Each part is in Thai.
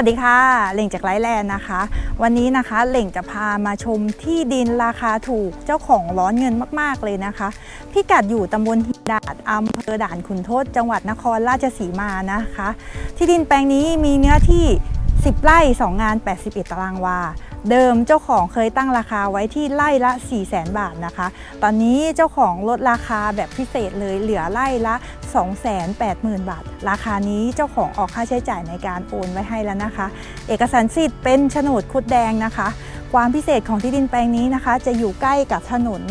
วัสดีค่ะเหล่งจากไลฟ์แลนด์นะคะ วันนี้นะคะเหล่งจะพามาชมที่ดินราคาถูกเจ้าของร้อนเงินมากๆเลยนะคะ พิกัดอยู่ตำบลหินดาดอำเภอด่านขุนทดจังหวัดนครราชสีมานะคะ ที่ดินแปลงนี้มีเนื้อที่ 10 ไร่ 2 งาน 81 ตารางวาเดิมเจ้าของเคยตั้งราคาไว้ที่ไร่ละ 4 0 0 0 0 0 บาทนะคะ ตอนนี้เจ้าของลดราคาแบบพิเศษเลยเหลือไร่ละ 280,000 บาท ราคานี้เจ้าของออกค่าใช้จ่ายในการโอนไว้ให้แล้วนะคะ เอกสารสิทธิ์เป็นโฉนดคุดแดงนะคะ ความพิเศษของที่ดินแปลงนี้นะคะ จะอยู่ใกล้กับถนน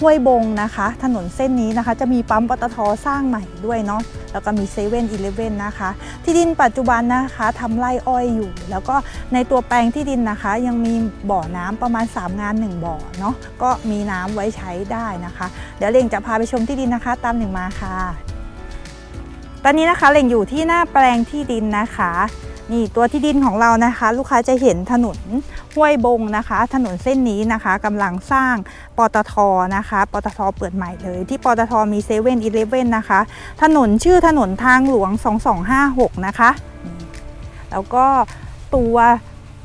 ห้วยบงนะคะ ถนนเส้นนี้นะคะ จะมีปั๊มปตทสร้างใหม่ด้วยเนาะแล้วก็มีเซเว่นอีเลฟเว่นนะคะ ที่ดินปัจจุบันนะคะทำไร่อ้อยอยู่ แล้วก็ในตัวแปลงที่ดินนะคะ ยังมีบ่อน้ำประมาณ 3 งาน 1 บ่อเนาะก็มีน้ำไว้ใช้ได้นะคะ เดี๋ยวเล่งจะพาไปชมที่ดินนะคะ ตามหนึ่งมาค่ะ ตอนนี้นะคะเล่งอยู่ที่หน้าแปลงที่ดินนะคะ นี่ตัวที่ดินของเรานะคะ ลูกค้าจะเห็นถนนห้วยบงนะคะ ถนนเส้นนี้นะคะกำลังสร้างปตทนะคะปตทเปิดใหม่เลย ที่ปตทมีเซเว่นอีเลฟเว่นนะคะ ถนนชื่อถนนทางหลวง 2256 นะคะ แล้วก็ตัว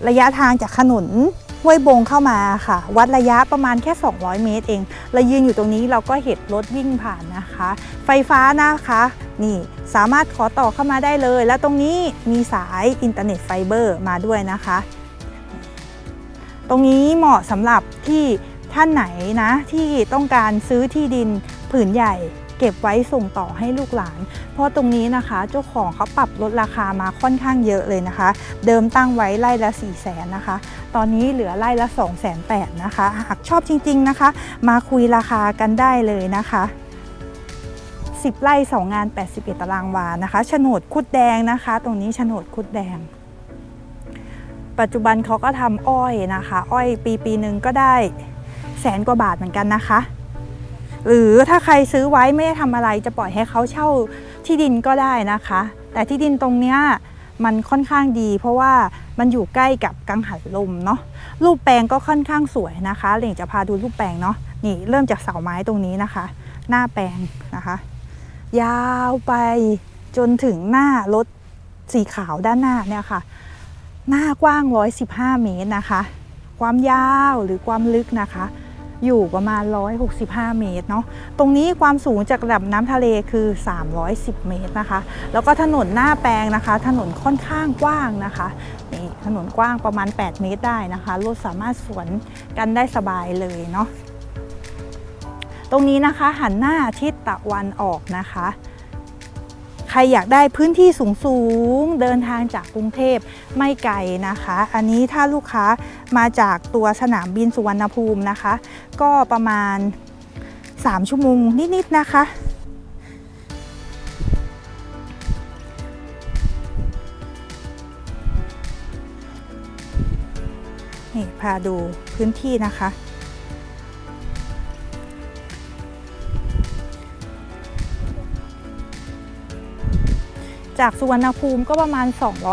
ระยะทางจากถนนห้วยบงเข้ามาค่ะ วัดระยะประมาณแค่ 200 เมตรเอง เรายืนอยู่ตรงนี้เราก็เห็นรถวิ่งผ่าน นะคะ ไฟฟ้านะคะนี่สามารถขอต่อเข้ามาได้เลย แล้วตรงนี้มีสายอินเทอร์เน็ตไฟเบอร์มาด้วยนะคะ ตรงนี้เหมาะสำหรับที่ท่านไหนนะที่ต้องการซื้อที่ดินผืนใหญ่เก็บไว้ส่งต่อให้ลูกหลาน เพราะตรงนี้นะคะเจ้าของเขาปรับลดราคามาค่อนข้างเยอะเลยนะคะ เดิมตั้งไว้ไร่ละ 4 0 0แสนนะคะ ตอนนี้เหลือไร่ละ 2 8 0 0 0นะคะ หากชอบจริงๆนะคะ มาคุยราคากันได้เลยนะคะ 10 ไร่ 2 งาน 81 ตารางวานะคะโฉนดคุดแดงนะคะ ตรงนี้โฉนดคุดแดง ปัจจุบันเขาก็ทำอ้อยนะคะ อ้อยปีปีหนึ่งก็ได้แสนกว่าบาทเหมือนกันนะคะ หรือถ้าใครซื้อไว้ไม่ได้ทำอะไรจะปล่อยให้เขาเช่าที่ดินก็ได้นะคะ แต่ที่ดินตรงเนี้ยมันค่อนข้างดี เพราะว่ามันอยู่ใกล้กับกังหันลมเนาะรูปแปลงก็ค่อนข้างสวยนะคะเหล่งจะพาดูรูปแปลงเนาะนี่เริ่มจากเสาไม้ตรงนี้นะคะ หน้าแปลงนะคะ ยาวไปจนถึงหน้ารถสีขาวด้านหน้าเนี่ยค่ะ หน้ากว้าง 115 เมตรนะคะ ความยาวหรือความลึกนะคะ อยู่ประมาณ 165 เมตรเนาะ ตรงนี้ความสูงจากระดับน้ำทะเลคือ 310 เมตรนะคะ แล้วก็ถนนหน้าแปลงนะคะ ถนนค่อนข้างกว้างนะคะนี่ถนนกว้างประมาณ 8 เมตรได้นะคะ รถสามารถสวนกันได้สบายเลยเนาะ ตรงนี้นะคะหันหน้าทิศตะวันออกนะคะ ใครอยากได้พื้นที่สูงสูงๆเดินทางจากกรุงเทพไม่ไกลนะคะ อันนี้ถ้าลูกค้ามาจากตัวสนามบินสุวรรณภูมินะคะ ก็ประมาณ 3 ชั่วโมงนิดๆนะคะนี่พาดูพื้นที่นะคะ จากสุวรรณภูมิก็ประมาณ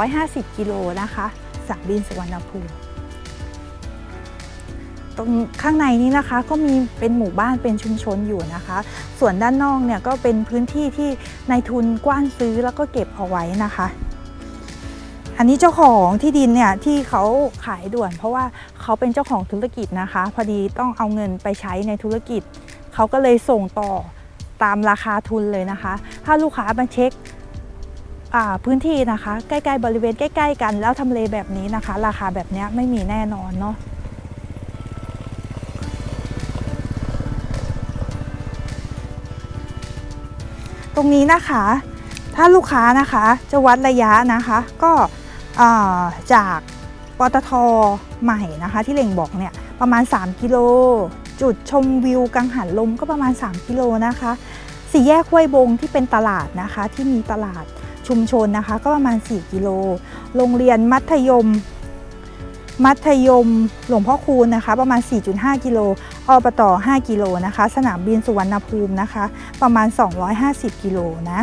250 กิโลนะคะสนามบินสุวรรณภูมิ ตรงข้างในนี้นะคะก็มีเป็นหมู่บ้านเป็นชุมชนอยู่นะคะ ส่วนด้านนอกเนี่ยก็เป็นพื้นที่ที่นายทุนกว้านซื้อแล้วก็เก็บเอาไว้นะคะ อันนี้เจ้าของที่ดินเนี่ยที่เขาขายด่วน เพราะว่าเขาเป็นเจ้าของธุรกิจนะคะ พอดีต้องเอาเงินไปใช้ในธุรกิจ เขาก็เลยส่งต่อตามราคาทุนเลยนะคะ ถ้าลูกค้ามาเช็ค พื้นที่นะคะ ใกล้ๆบริเวณใกล้ ๆ กัน แล้วทำเลแบบนี้นะคะ ราคาแบบนี้ไม่มีแน่นอนเนาะตรงนี้นะคะ ถ้าลูกค้านะคะจะวัดระยะนะคะ ก็จากปตทใหม่นะคะ ที่เล่งบอกเนี่ยประมาณ 3 กิโล จุดชมวิวกังหันลมก็ประมาณ 3 กิโลนะคะ สี่แยกห้วยบงที่เป็นตลาดนะคะที่มีตลาด ชุมชนนะคะ ก็ประมาณ 4 กิโล โรงเรียนมัธยม มัธยมหลวงพ่อคูณนะคะ ประมาณ 4.5 กิโลอบต5กิโลนะคะ สนามบินสุวรรณภูมินะคะ ประมาณ 250 กิโลนะ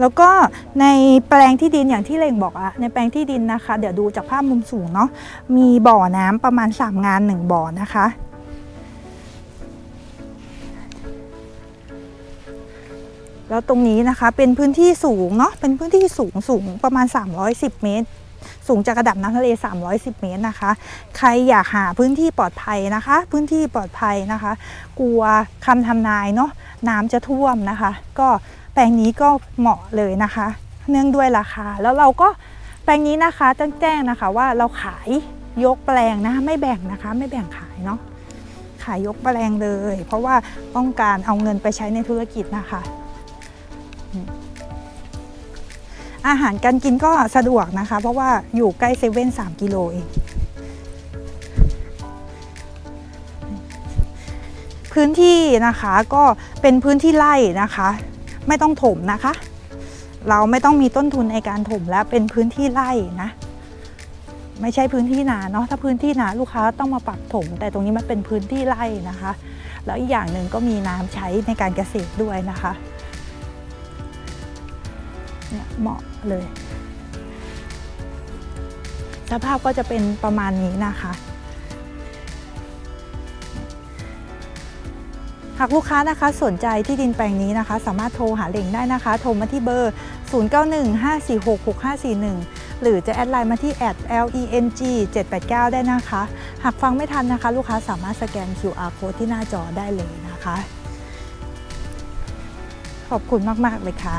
แล้วก็ในแปลงที่ดินอย่างที่เล่งบอกอะในแปลงที่ดินนะคะ เดี๋ยวดูจากภาพมุมสูงเนาะมีบ่อน้ำประมาณ 3 งาน 1 บ่อนะคะ แล้วตรงนี้นะคะเป็นพื้นที่สูงเนาะเป็นพื้นที่สูงสูงประมาณ 310 เมตร สูงจากระดับน้ำทะเล 310 เมตรนะคะ ใครอยากหาพื้นที่ปลอดภัยนะคะ พื้นที่ปลอดภัยนะคะ กลัวคำทำนายเนาะน้ำจะท่วมนะคะ ก็แปลงนี้ก็เหมาะเลยนะคะ เนื่องด้วยราคา แล้วเราก็แปลงนี้นะคะต้องแจ้งนะคะว่าเราขายยกแปลงนะคะไม่แบ่งนะคะ ไม่แบ่งขายเนาะขายยกแปลงเลย เพราะว่าต้องการเอาเงินไปใช้ในธุรกิจนะคะ อาหารการกินก็สะดวกนะคะ เพราะว่าอยู่ใกล้เซเว่น3กิโลเองพื้นที่นะคะก็เป็นพื้นที่ไร่นะคะ ไม่ต้องถมนะคะ เราไม่ต้องมีต้นทุนในการถมแล้วเป็นพื้นที่ไร่นะไม่ใช่พื้นที่นาเนาะถ้าพื้นที่นาลูกค้าต้องมาปรับถม แต่ตรงนี้มันเป็นพื้นที่ไร่นะคะ แล้วอีกอย่างหนึ่งก็มีน้ำใช้ในการเกษตรด้วยนะคะ เนี่ยเหมาะเลย สภาพก็จะเป็นประมาณนี้นะคะ หากลูกค้านะคะสนใจที่ดินแปลงนี้นะคะ สามารถโทรหาเหล่งได้นะคะ โทรมาที่เบอร์ 0915466541 หรือจะแอดไลน์มาที่ @leng 789 ได้นะคะ หากฟังไม่ทันนะคะ ลูกค้าสามารถสแกน QR code ที่หน้าจอได้เลยนะคะขอบคุณมาก ๆ เลยค่ะ